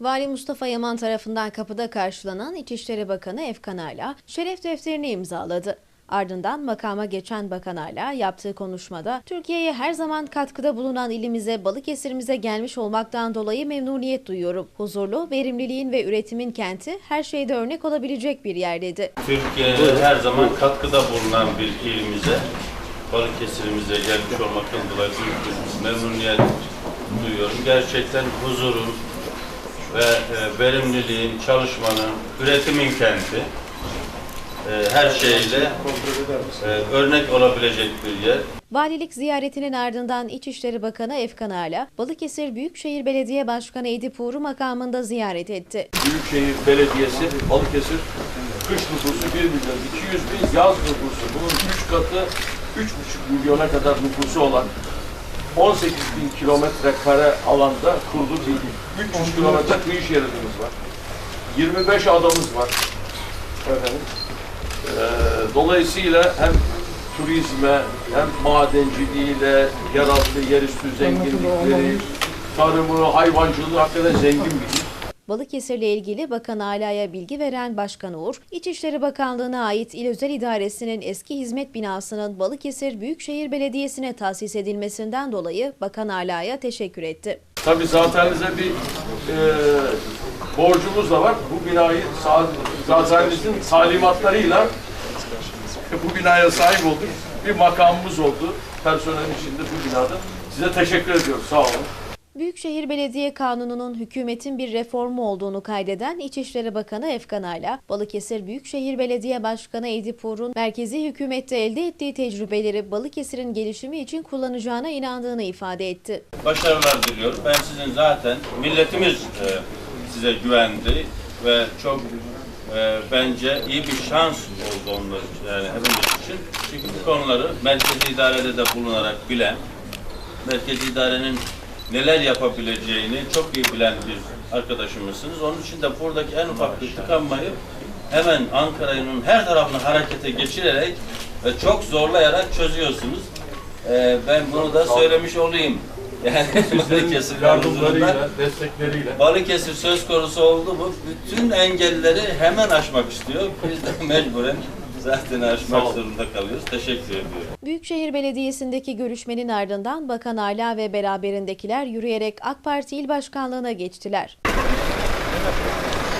Vali Mustafa Yaman tarafından kapıda karşılanan İçişleri Bakanı Efkan Ala, şeref defterini imzaladı. Ardından makama geçen Bakan Ala yaptığı konuşmada Türkiye'ye her zaman katkıda bulunan ilimize Balıkesir'imize gelmiş olmaktan dolayı memnuniyet duyuyorum. Huzurlu, verimliliğin ve üretimin kenti her şeyde örnek olabilecek bir yer dedi. Türkiye'ye her zaman katkıda bulunan bir ilimize, Balıkesir'imize gelmiş olmaktan dolayı memnuniyet duyuyorum. Gerçekten huzurun ve e, verimliliğin, çalışmanın, üretimin kenti e, her şeyle e, örnek olabilecek bir yer. Valilik ziyaretinin ardından İçişleri Bakanı Efkan Ala, Balıkesir Büyükşehir Belediye Başkanı Edip Uğur'u makamında ziyaret etti. Büyükşehir Belediyesi, Balıkesir kış nüfusu 1 milyon 200 bin, yaz nüfusu bunun 3 katı 3,5 milyona kadar nüfusu olan 18 bin kilometre kare alanda kurulu bir il. 300 kilometre kıyı şeridimiz var. 25 adamız var. Efendim. Ee, dolayısıyla hem turizme hem madenciliğiyle yarattığı yerüstü zenginlikleri, tarımı, hayvancılığı hakikaten zengin bir. Balıkesir'le ilgili Bakan Ala'ya bilgi veren Başkan Uğur, İçişleri Bakanlığı'na ait İl Özel İdaresi'nin eski hizmet binasının Balıkesir Büyükşehir Belediyesi'ne tahsis edilmesinden dolayı Bakan Ala'ya teşekkür etti. Tabii zaten bize bir e, borcumuz da var. Bu binayı zatenimizin talimatlarıyla bu binaya sahip olduk. Bir makamımız oldu. Personel içinde bu binada. Size teşekkür ediyoruz. Sağ olun. Büyükşehir Belediye Kanunu'nun hükümetin bir reformu olduğunu kaydeden İçişleri Bakanı Efkan Ala, Balıkesir Büyükşehir Belediye Başkanı Edip Uğur'un merkezi hükümette elde ettiği tecrübeleri Balıkesir'in gelişimi için kullanacağına inandığını ifade etti. Başarılar diliyorum. Ben sizin zaten milletimiz e, size güvendi ve çok e, bence iyi bir şans oldu onlar yani hepimiz için. Çünkü bu konuları merkezi idarede de bulunarak bilen, merkezi idarenin neler yapabileceğini çok iyi bilen bir arkadaşımızsınız. Onun için de buradaki en ufak bir tıkanmayı hemen Ankara'nın her tarafını harekete geçirerek ve çok zorlayarak çözüyorsunuz. Ee, ben bunu da söylemiş olayım. Yani Balıkesir Yardımlarıyla, destekleriyle. Balıkesir söz konusu oldu mu bütün engelleri hemen aşmak istiyor. Biz de mecburen zaten aşmak zorunda kalıyoruz. Teşekkür ediyorum. Büyükşehir Belediyesi'ndeki görüşmenin ardından Bakan Ala ve beraberindekiler yürüyerek AK Parti İl Başkanlığı'na geçtiler.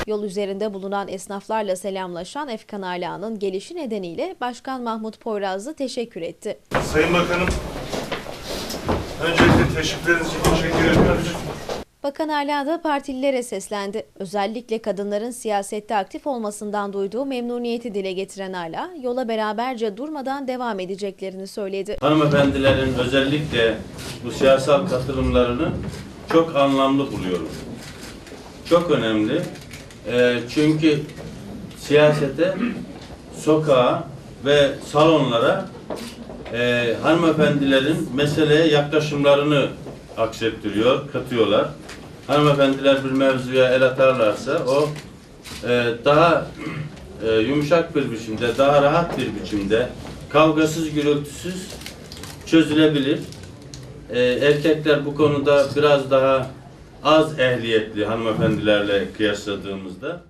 Yol üzerinde bulunan esnaflarla selamlaşan Efkan Ala'nın gelişi nedeniyle Başkan Mahmut Poyrazlı teşekkür etti. Sayın Bakanım, öncelikle teşekkürleriniz için teşekkür ediyoruz. Bakan Ala da partililere seslendi. Özellikle kadınların siyasette aktif olmasından duyduğu memnuniyeti dile getiren Ala, yola beraberce durmadan devam edeceklerini söyledi. Hanımefendilerin özellikle bu siyasal katılımlarını çok anlamlı buluyorum. Çok önemli. Ee, çünkü siyasete, sokağa ve salonlara e, hanımefendilerin meseleye yaklaşımlarını aksettiriyor, katıyorlar. Hanımefendiler bir mevzuya el atarlarsa o e, daha e, yumuşak bir biçimde, daha rahat bir biçimde, kavgasız, gürültüsüz çözülebilir. E, erkekler bu konuda biraz daha az ehliyetli hanımefendilerle kıyasladığımızda.